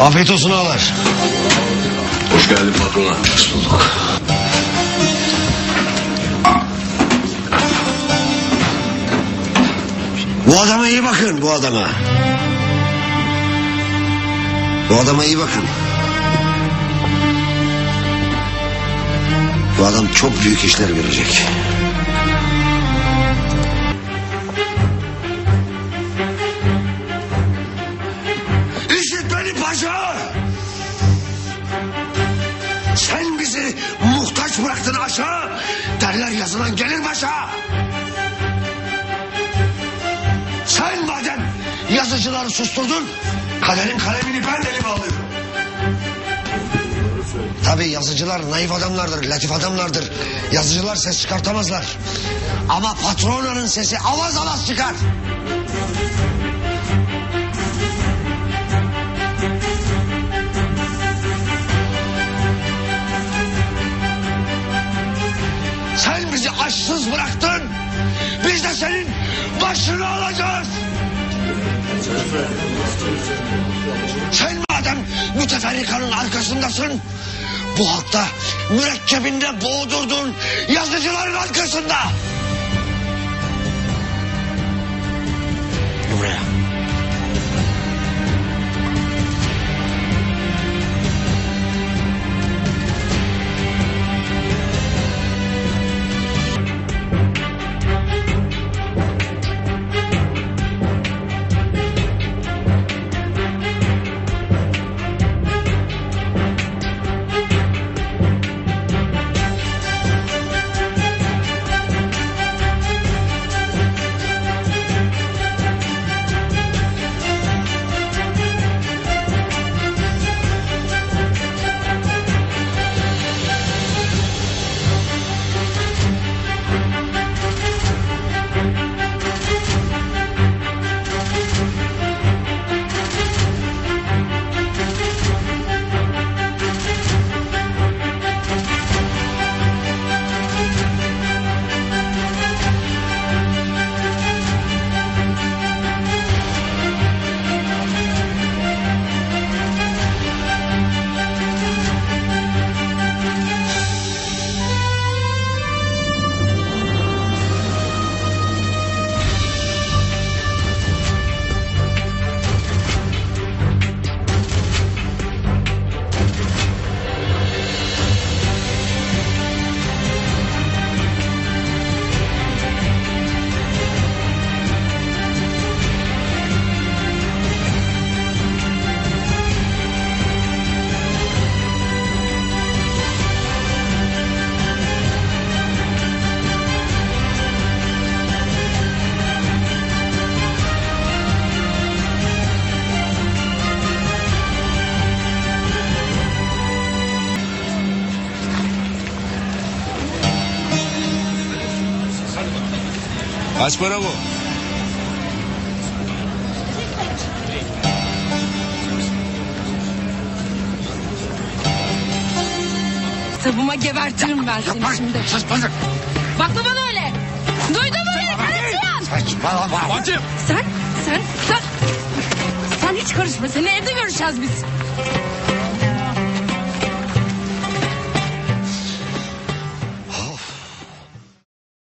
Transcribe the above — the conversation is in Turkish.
Afiyet olsun ağalar. Hoş geldin patrona. Hoş bulduk. Bu adama iyi bakın bu adama. Bu adama iyi bakın. Bu adam çok büyük işler görecek. Bıraktın aşağı. Derler yazılan gelir başa. Sen madem yazıcıları susturdun, kaderin kalemini ben elime alıyorum. Tabii yazıcılar naif adamlardır, latif adamlardır. Yazıcılar ses çıkartamazlar. Ama patronanın sesi avaz avaz çıkar. Sen bizi açsız bıraktın. Biz de senin başını alacağız. Sen madem müteferrikanın arkasındasın... ...bu halkta mürekkebinde boğdurdun yazıcıların arkasında. Buraya. Kaç para bu? Kitabıma gebertirim ben seni şimdi. Saçmalık. Bakma bana öyle. Duydun mu beni karışmayan? Saçmalama. Bacım. Sen, sen, sen. Sen hiç karışma. Seni evde görüşeceğiz biz.